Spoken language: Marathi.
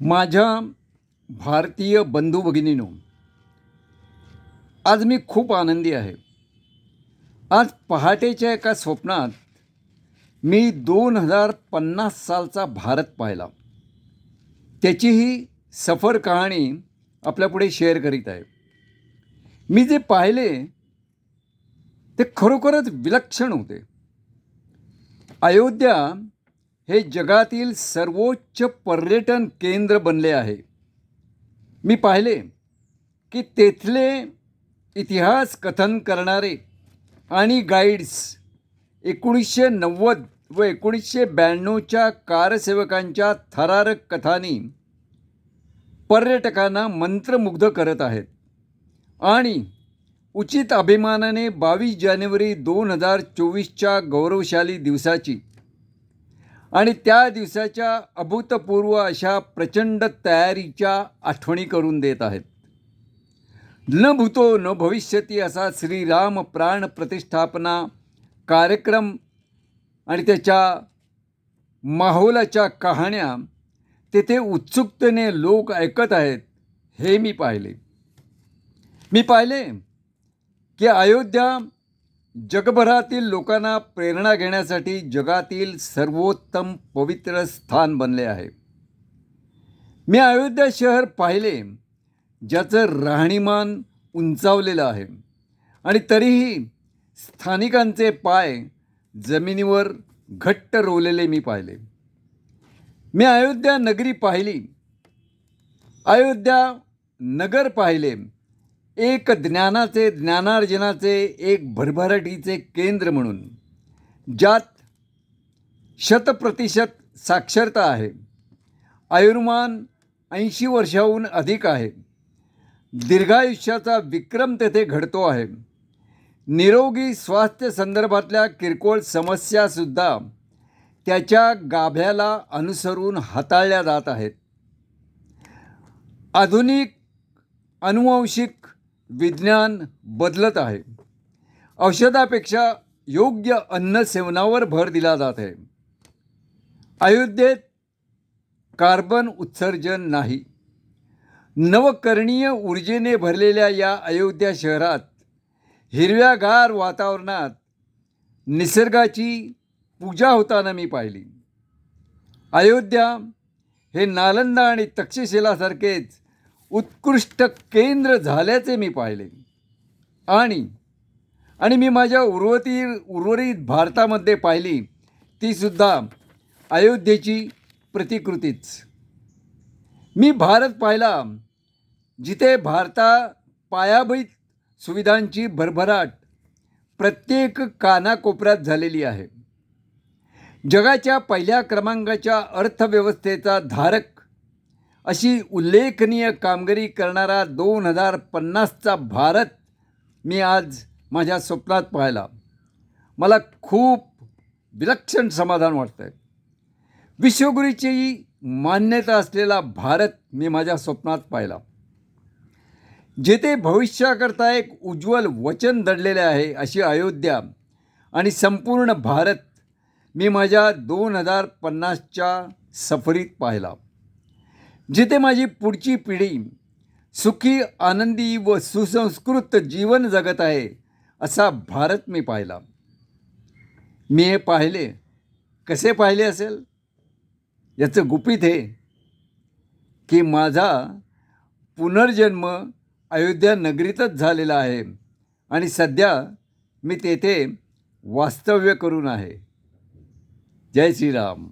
माझ्या भारतीय बंधू भगिनीनो आज मी खूप आनंदी आहे. आज पहाटेच्या एका स्वप्नात मी दोन हजार पन्नास सालचा भारत पाहिला. त्याचीही सफर कहाणी आपल्यापुढे शेअर करीत आहे. मी जे पाहिले ते खरोखरच विलक्षण होते. अयोध्या हे जगातील सर्वोच्च पर्यटन केंद्र बनले आहे. मी पाहिले की तेथले इतिहास कथन करणारे आणि गाईड्स एकोणीसशे नव्वद व एकोणीसशे ब्याण्णवच्या कारसेवकांच्या थरारक कथांनी पर्यटकांना मंत्रमुग्ध करत आहेत. आणि उचित अभिमानाने बावीस जानेवारी दोन हजार चोवीसच्या गौरवशाली दिवसाची आणि त्या दिवसाच्या अभूतपूर्व अशा प्रचंड तयारीच्या आठवणी करून देत आहेत. न भूतो न भविष्यती असा श्रीराम प्राण प्रतिष्ठापना कार्यक्रम आणि त्याच्या माहोलाच्या कहाण्या तेथे उत्सुकतेने लोक ऐकत आहेत हे मी पाहिले. मी पाहिले की अयोध्या जगभरातील लोकांना प्रेरणा घेण्यासाठी जगातील सर्वोत्तम पवित्र स्थान बनले आहे. मी अयोध्या शहर पाहिले ज्याचं राहणीमान उंचावलेलं आहे. आणि तरीही स्थानिकांचे पाय जमिनीवर घट्ट रोवलेले मी पाहिले. मी अयोध्या नगरी पाहिली अयोध्या नगर पाहिले एक ज्ञानाचे ज्ञानार्जनाचे एक भरभराटीचे केंद्र म्हणून ज्यात शतप्रतिशत साक्षरता आहे आयुर्मान ऐंशी वर्षाहून अधिक आहे दीर्घायुष्याचा विक्रम तेथे घडतो आहे निरोगी स्वास्थ्य संदर्भातल्या किरकोळ समस्यासुद्धा त्याच्या गाभ्याला अनुसरून हाताळल्या जात आहेत. आधुनिक अनुवांशिक विज्ञान बदलत आहे. औषधापेक्षा योग्य अन्न सेवनावर भर दिला जात आहे. अयोध्येत कार्बन उत्सर्जन नाही. नवकरणीय ऊर्जेने भरलेल्या या अयोध्या शहरात हिरव्यागार वातावरणात निसर्गाची पूजा होताना मी पाहिली. अयोध्या हे नालंदा आणि तक्षशिलासारखेच उत्कृष्ट केंद्र झाल्याचे मी पाहिले. आणि आणि मी माझ्या उर्वती उर्वरित भारतामध्ये पाहिली तीसुद्धा अयोध्येची प्रतिकृतीच. मी भारत पाहिला जिथे भारता पायाभूत सुविधांची भरभराट प्रत्येक कानाकोपऱ्यात झालेली आहे. जगाच्या पहिल्या क्रमांकाच्या अर्थव्यवस्थेचा धारक अशी उल्लेखनीय कामगिरी करणारा दोन हजार पन्नासचा भारत मी आज माझ्या स्वप्नात पाहिला. मला खूप विलक्षण समाधान वाटतं आहे विश्वगुरूची मान्यता असलेला भारत मी माझ्या स्वप्नात पाहिला. जेथे भविष्याकरता एक उज्ज्वल वचन दडलेले आहे अशी अयोध्या आणि संपूर्ण भारत मी माझ्या दोन हजार पन्नासच्या सफरीत पाहिला. जिथे माझी पुढची पिढी सुखी आनंदी व सुसंस्कृत जीवन जगत आहे असा भारत मी पाहिला. मी हे पाहिले. कसे पाहिले असेल? याचं गुपित हे की माझा पुनर्जन्म अयोध्या नगरीतच झालेला आहे आणि सध्या मी तेथे वास्तव्य करून आहे. जय श्रीराम.